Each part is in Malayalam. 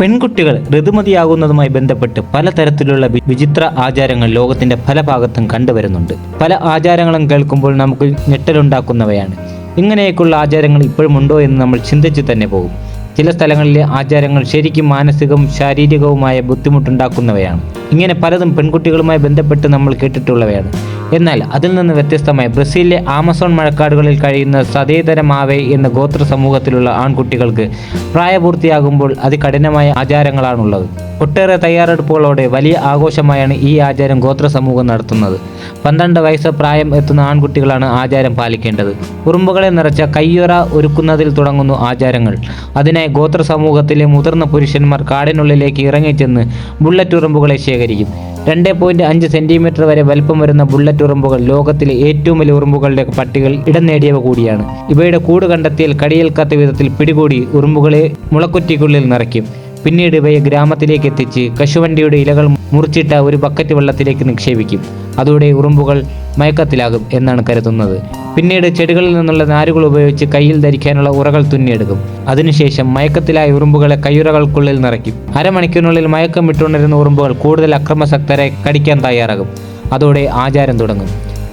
പെൺകുട്ടികൾ ഋതുമതിയാകുന്നതുമായി ബന്ധപ്പെട്ട് പലതരത്തിലുള്ള വിചിത്ര ആചാരങ്ങൾ ലോകത്തിന്റെ പല ഭാഗത്തും കണ്ടുവരുന്നുണ്ട്. പല ആചാരങ്ങളും കേൾക്കുമ്പോൾ നമുക്ക് ഞെട്ടലുണ്ടാക്കുന്നവയാണ്. ഇങ്ങനെയൊക്കെയുള്ള ആചാരങ്ങൾ ഇപ്പോഴും ഉണ്ടോ എന്ന് നമ്മൾ ചിന്തിച്ച് തന്നെ പോകും. ചില സ്ഥലങ്ങളിലെ ആചാരങ്ങൾ ശരിക്കും മാനസികവും ശാരീരികവുമായ ബുദ്ധിമുട്ടുണ്ടാക്കുന്നവയാണ്. ഇങ്ങനെ പലതും പെൺകുട്ടികളുമായി ബന്ധപ്പെട്ട് നമ്മൾ കേട്ടിട്ടുള്ളവയാണ്. എന്നാൽ അതിൽ നിന്ന് വ്യത്യസ്തമായി ബ്രസീലിലെ ആമസോൺ മഴക്കാടുകളിൽ കഴിയുന്ന സതേതര മാവേ എന്ന ഗോത്ര സമൂഹത്തിലുള്ള ആൺകുട്ടികൾക്ക് പ്രായപൂർത്തിയാകുമ്പോൾ അതികഠിനമായ ആചാരങ്ങളാണുള്ളത്. ഒട്ടേറെ തയ്യാറെടുപ്പുകളോടെ വലിയ ആഘോഷമായാണ് ഈ ആചാരം ഗോത്ര സമൂഹം നടത്തുന്നത്. പന്ത്രണ്ട് വയസ്സ് പ്രായം എത്തുന്ന ആൺകുട്ടികളാണ് ആചാരം പാലിക്കേണ്ടത്. ഉറുമ്പുകളെ നിറച്ച കയ്യൊറ ഒരുക്കുന്നതിൽ തുടങ്ങുന്നു ആചാരങ്ങൾ. അതിനായി ഗോത്ര സമൂഹത്തിലെ മുതിർന്ന പുരുഷന്മാർ കാടിനുള്ളിലേക്ക് ഇറങ്ങിച്ചെന്ന് ബുള്ളറ്റ് ഉറുമ്പുകളെ ശേഖരിക്കും. രണ്ട് പോയിന്റ് അഞ്ച് സെന്റിമീറ്റർ വരെ വലിപ്പം വരുന്ന ബുള്ളറ്റ് ഉറുമ്പുകൾ ലോകത്തിലെ ഏറ്റവും വലിയ ഉറുമ്പുകളുടെ പട്ടികൾ ഇടം നേടിയവ കൂടിയാണ്. ഇവയുടെ കൂട് കണ്ടെത്തിയാൽ കടിയേൽക്കാത്ത വിധത്തിൽ പിടികൂടി ഉറുമ്പുകളെ മുളക്കുറ്റിക്കുള്ളിൽ നിറയ്ക്കും. പിന്നീട് ഇവയെ ഗ്രാമത്തിലേക്ക് എത്തിച്ച് കശുവണ്ടിയുടെ ഇലകൾ മുറിച്ചിട്ട ഒരു ബക്കറ്റ് വെള്ളത്തിലേക്ക് നിക്ഷേപിക്കും. അതോടെ ഉറുമ്പുകൾ മയക്കത്തിലാകും എന്നാണ് കരുതുന്നത്. പിന്നീട് ചെടികളിൽ നിന്നുള്ള നാരുകൾ ഉപയോഗിച്ച് കയ്യിൽ ധരിക്കാനുള്ള ഉറകൾ തുന്നിയെടുക്കും. അതിനുശേഷം മയക്കത്തിലായ ഉറുമ്പുകളെ കയ്യുറകൾക്കുള്ളിൽ നിറയ്ക്കും. അരമണിക്കൂറിനുള്ളിൽ മയക്കം വിട്ടുണരുന്ന ഉറുമ്പുകൾ കൂടുതൽ അക്രമസക്തരെ കടിക്കാൻ തയ്യാറാകും. അതോടെ ആചാരം തുടങ്ങും.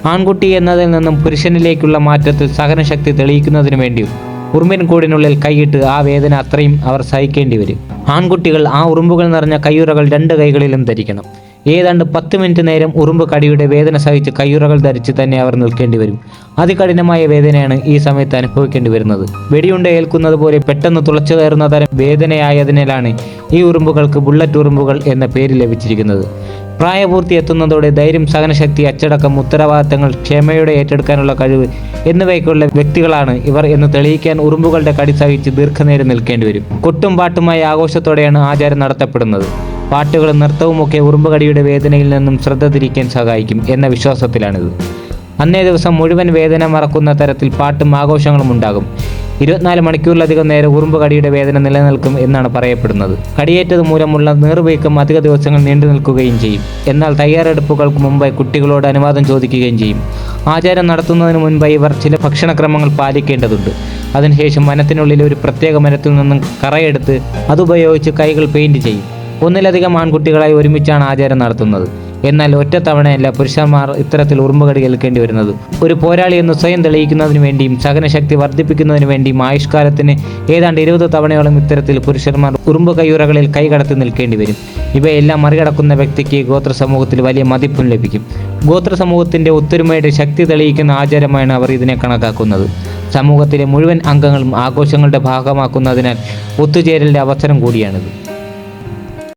ആൺകുട്ടി എന്നതിൽ നിന്നും പുരുഷനിലേക്കുള്ള മാറ്റത്തിൽ സഹനശക്തി തെളിയിക്കുന്നതിനു വേണ്ടി ഉറുമ്പിൻ കൂടിനുള്ളിൽ കൈയിട്ട് ആ വേദന അത്രയും അവർ സഹിക്കേണ്ടി വരും. ആൺകുട്ടികൾ ആ ഉറുമ്പുകൾ നിറഞ്ഞ കയ്യുറകൾ രണ്ട് കൈകളിലും ധരിക്കണം. ഏതാണ്ട് പത്ത് മിനിറ്റ് നേരം ഉറുമ്പ് കടിയുടെ വേദന സഹിച്ച് കയ്യുറകൾ ധരിച്ച് തന്നെ അവർ നിൽക്കേണ്ടി വരും. അതികഠിനമായ വേദനയാണ് ഈ സമയത്ത് അനുഭവിക്കേണ്ടി വരുന്നത്. വെടിയുണ്ട ഏൽക്കുന്നത് പോലെ പെട്ടെന്ന് തുളച്ചു കയറുന്ന തരം വേദനയായതിനാലാണ് ഈ ഉറുമ്പുകൾക്ക് ബുള്ളറ്റ് ഉറുമ്പുകൾ എന്ന പേര് ലഭിച്ചിരിക്കുന്നത്. പ്രായപൂർത്തി എത്തുന്നതോടെ ധൈര്യം സഹനശക്തി അച്ചടക്കം ഉത്തരവാദിത്തങ്ങൾ ക്ഷമയോടെ ഏറ്റെടുക്കാനുള്ള കഴിവ് എന്നിവയ്ക്കുള്ള വ്യക്തികളാണ് ഇവർ എന്ന് തെളിയിക്കാൻ ഉറുമ്പുകളുടെ കടി സഹിച്ച് ദീർഘനേരം നിൽക്കേണ്ടി വരും. കൊട്ടും പാട്ടുമായി ആഘോഷത്തോടെയാണ് ആചാരം നടത്തപ്പെടുന്നത്. പാട്ടുകളും നൃത്തവും ഒക്കെ ഉറുമ്പുകടിയുടെ വേദനയിൽ നിന്നും ശ്രദ്ധ തിരിക്കാൻ സഹായിക്കും എന്ന വിശ്വാസത്തിലാണിത്. അന്നേ ദിവസം മുഴുവൻ വേദന മറക്കുന്ന തരത്തിൽ പാട്ടും ആഘോഷങ്ങളും ഉണ്ടാകും. ഇരുപത്തിനാല് മണിക്കൂറിലധികം നേരം ഉറുമ്പ് കടിയുടെ വേദന നിലനിൽക്കും എന്നാണ് പറയപ്പെടുന്നത്. കടിയേറ്റത് മൂലമുള്ള നീർവീക്കം അധിക ദിവസങ്ങൾ നീണ്ടു നിൽക്കുകയും ചെയ്യും. എന്നാൽ തയ്യാറെടുപ്പുകൾക്ക് മുമ്പായി കുട്ടികളോട് അനുവാദം ചോദിക്കുകയും ചെയ്യും. ആചാരം നടത്തുന്നതിന് മുൻപായി ഇവർ ചില ഭക്ഷണക്രമങ്ങൾ പാലിക്കേണ്ടതുണ്ട്. അതിനുശേഷം വനത്തിനുള്ളിൽ ഒരു പ്രത്യേക മരത്തിൽ നിന്നും കറയെടുത്ത് അതുപയോഗിച്ച് കൈകൾ പെയിന്റ് ചെയ്യും. ഒന്നിലധികം ആൺകുട്ടികളായി ഒരുമിച്ചാണ് ആചാരം നടത്തുന്നത്. എന്നാൽ ഒറ്റത്തവണയല്ല പുരുഷന്മാർ ഇത്തരത്തിൽ ഉറുമ്പുകടി കേൾക്കേണ്ടി വരുന്നത്. ഒരു പോരാളി എന്ന് സ്വയം തെളിയിക്കുന്നതിന് വേണ്ടിയും സഹനശക്തി വർദ്ധിപ്പിക്കുന്നതിന് വേണ്ടിയും ആയുഷ്കാലത്തിന് ഏതാണ്ട് ഇരുപത് തവണയോളം ഇത്തരത്തിൽ പുരുഷന്മാർ ഉറുമ്പ് കയ്യുറകളിൽ കൈകടത്തി നിൽക്കേണ്ടി വരും. ഇവയെല്ലാം മറികടക്കുന്ന വ്യക്തിക്ക് ഗോത്ര സമൂഹത്തിൽ വലിയ മതിപ്പും ലഭിക്കും. ഗോത്ര സമൂഹത്തിന്റെ ഒത്തൊരുമയുടെ ശക്തി തെളിയിക്കുന്ന ആചാരമാണ് അവർ ഇതിനെ കണക്കാക്കുന്നത്. സമൂഹത്തിലെ മുഴുവൻ അംഗങ്ങളും ആഘോഷങ്ങളുടെ ഭാഗമാക്കുന്നതിനാൽ ഒത്തുചേരലിന്റെ അവസരം കൂടിയാണിത്.